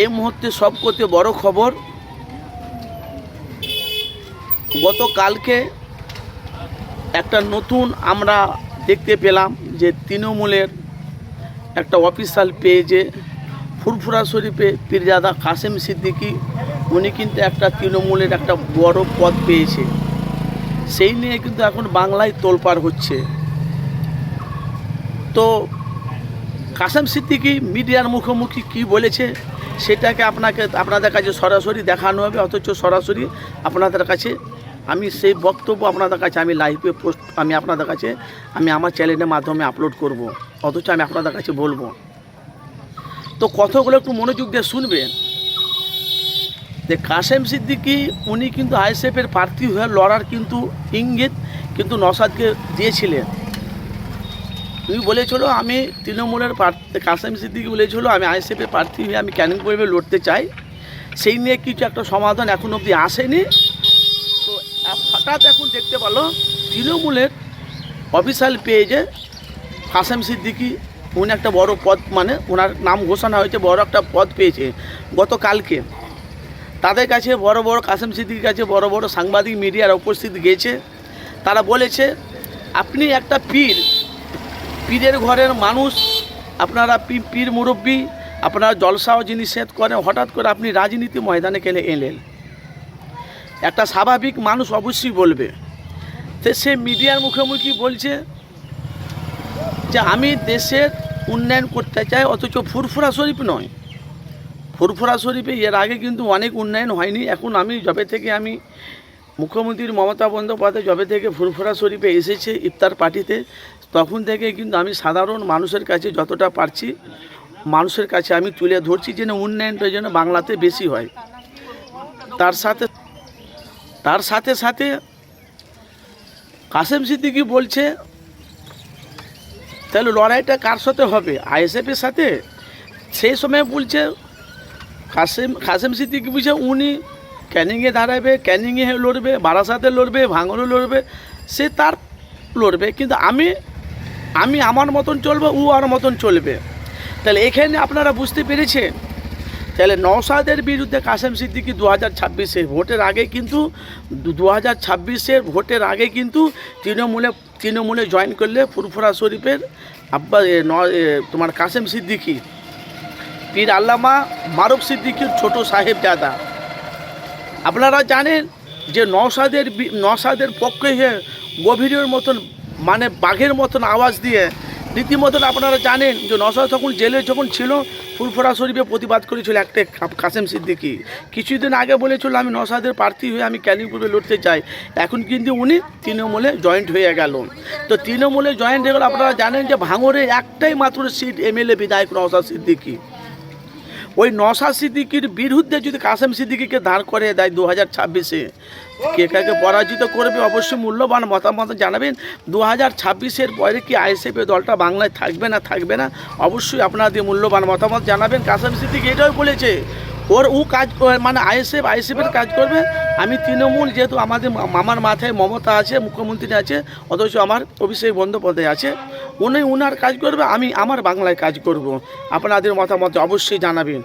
এই মুহূর্তে সবকতে বড় খবর, গতকালকে একটা নতুন আমরা দেখতে পেলাম যে তৃণমূলের একটা অফিসিয়াল পেজে ফুরফুরা শরীফে পীরজাদা কাসেম সিদ্দিকি, উনি কিন্তু একটা তৃণমূলের একটা বড় পদ পেয়েছে। সেই নিয়ে কিন্তু এখন বাংলায় তোলপাড় হচ্ছে। তো কাসেম সিদ্দিকি মিডিয়ার মুখোমুখি কি বলেছে? সেটাকে আপনাকে, আপনাদের কাছে সরাসরি দেখানো হবে, অথচ সরাসরি আপনাদের কাছে আমি সেই বক্তব্য আপনাদের কাছে, আমি লাইভে পোস্ট আমি আপনাদের কাছে, আমি আমার চ্যানেলের মাধ্যমে আপলোড করব, অথচ আমি আপনাদের কাছে বলব। তো কথাগুলো একটু মনোযোগ দিয়ে শুনবেন। যে কাসেম সিদ্দিকি, উনি কিন্তু আইএসএফের প্রার্থী হয়ে লড়ার কিন্তু ইঙ্গিত কিন্তু নসাদকে দিয়েছিলেন। তুমি বলেছিল আমি তৃণমূলের প্রার্থী কাসেম সিদ্দিকি বলেছিল, আমি আইএসএফের প্রার্থী হয়ে আমি ক্যানিং পরিবে লড়তে চাই। সেই নিয়ে কিছু একটা সমাধান এখন অবধি আসেনি। তো হঠাৎ এখন দেখতে পেল তৃণমূলের অফিসিয়াল পেজে কাসেম সিদ্দিকি, উনি একটা বড় পদ মানে ওনার নাম ঘোষণা হয়েছে, বড় একটা পদ পেয়েছে গতকালকে। তাদের কাছে বড় বড় কাসেম সিদ্দিকির কাছে বড় বড় সাংবাদিক মিডিয়ার উপস্থিত গিয়েছে তারা বলেছে, আপনি একটা পীর পীরের ঘরের মানুষ, আপনারা পীর মুরব্বী, আপনারা জলসাও জিনিস সেট করেন, হঠাৎ করে আপনি রাজনীতি ময়দানে কেন এলেন? একটা স্বাভাবিক মানুষ অবশ্যই বলবে। তো সে মিডিয়ার মুখোমুখি বলছে যে, আমি দেশের উন্নয়ন করতে চাই, অথচ ফুরফুরা শরীফ নয়। ফুরফুরা শরীফে এর আগে কিন্তু অনেক উন্নয়ন হয়নি। এখন আমি যবে থেকে আমি মুখ্যমন্ত্রী মমতা বন্দ্যোপাধ্যায় যবে থেকে ফুরফুরা শরীফে এসেছে ইফতার পার্টিতে, তখন থেকে কিন্তু আমি সাধারণ মানুষের কাছে যতটা পারছি, মানুষের কাছে আমি তুলে ধরছি যেন উন্নয়নটা যেন বাংলাতে বেশি হয়। তার সাথে তার সাথে সাথে কাসেম সিদ্দিকি বলছে, তাহলে লড়াইটা কার সাথে হবে? আইএসএফের সাথে? সেই সময় বলছে, কাসেম কাসেম সিদ্দিকি বুঝে উনি ক্যানিংয়ে দাঁড়াবে ক্যানিংয়ে লড়বে, বারাসাতে লড়বে, ভাঙনে লড়বে, সে তার লড়বে। কিন্তু আমি আমি আমার মতন চলবো, ও আর মতন চলবে। তাহলে এখানে আপনারা বুঝতে পেরেছেন? তাহলে নওসাদের বিরুদ্ধে কাসেম সিদ্দিকি দু হাজার ছাব্বিশে ভোটের আগে কিন্তু দু হাজার ছাব্বিশের ভোটের আগে কিন্তু তৃণমূলে তৃণমূলে জয়েন করলে ফুরফুরা শরীফের আব্বা ন- তোমার কাসেম সিদ্দিকি, পীর আল্লামা মারুফ সিদ্দিকির ছোট সাহেব দাদা আপনারা জানেন যে নওসাদের বি- নওসাদের পক্ষে হয়ে গভীরের মতন মানে বাঘের মতন আওয়াজ দিয়ে, রীতিমতন আপনারা জানেন যে নসাদ তখন জেলে যখন ছিল, ফুরফুরা শরীফে প্রতিবাদ করেছিল একটা কাসেম সিদ্দিকি। কিছুদিন আগে বলেছিল, আমি নসাদের প্রার্থী হয়ে আমি ক্যালিংপুরে লড়তে চাই। এখন কিন্তু উনি তৃণমূলে জয়েন্ট হয়ে গেল। তো তৃণমূলে জয়েন্ট হয়ে গেল, আপনারা জানেন যে ভাঙরে একটাই মাত্র সিট এমএলএ বিধায়ক নসাদ সিদ্দিকি। ওই নশা সিদ্দিকির বিরুদ্ধে যদি কাসেম সিদ্দিকিকে দাঁড় করে দেয় দু হাজার ছাব্বিশে, কে কাকে পরাজিত করবে অবশ্যই মূল্যবান মতামত জানাবেন। দু হাজার ছাব্বিশের পরে কি আইএসএফ দলটা বাংলায় থাকবে না থাকবে না? অবশ্যই আপনাদের মূল্যবান মতামত জানাবেন। কাসেম সিদ্দিকি এটাও বলেছে, ওর ও কাজ মানে আইএসএফ আইএসএফের কাজ করবে। আমি তৃণমূল যেহেতু আমাদের মামার মাথায় মমতা আছে, মুখ্যমন্ত্রী আছে, অথচ আমার অভিষেক বন্দ্যোপাধ্যায় আছে। উনি উনার কাজ করবে আমি আমার বাংলায় কাজ করব। আপনাদের মতামত অবশ্যই জানাবেন।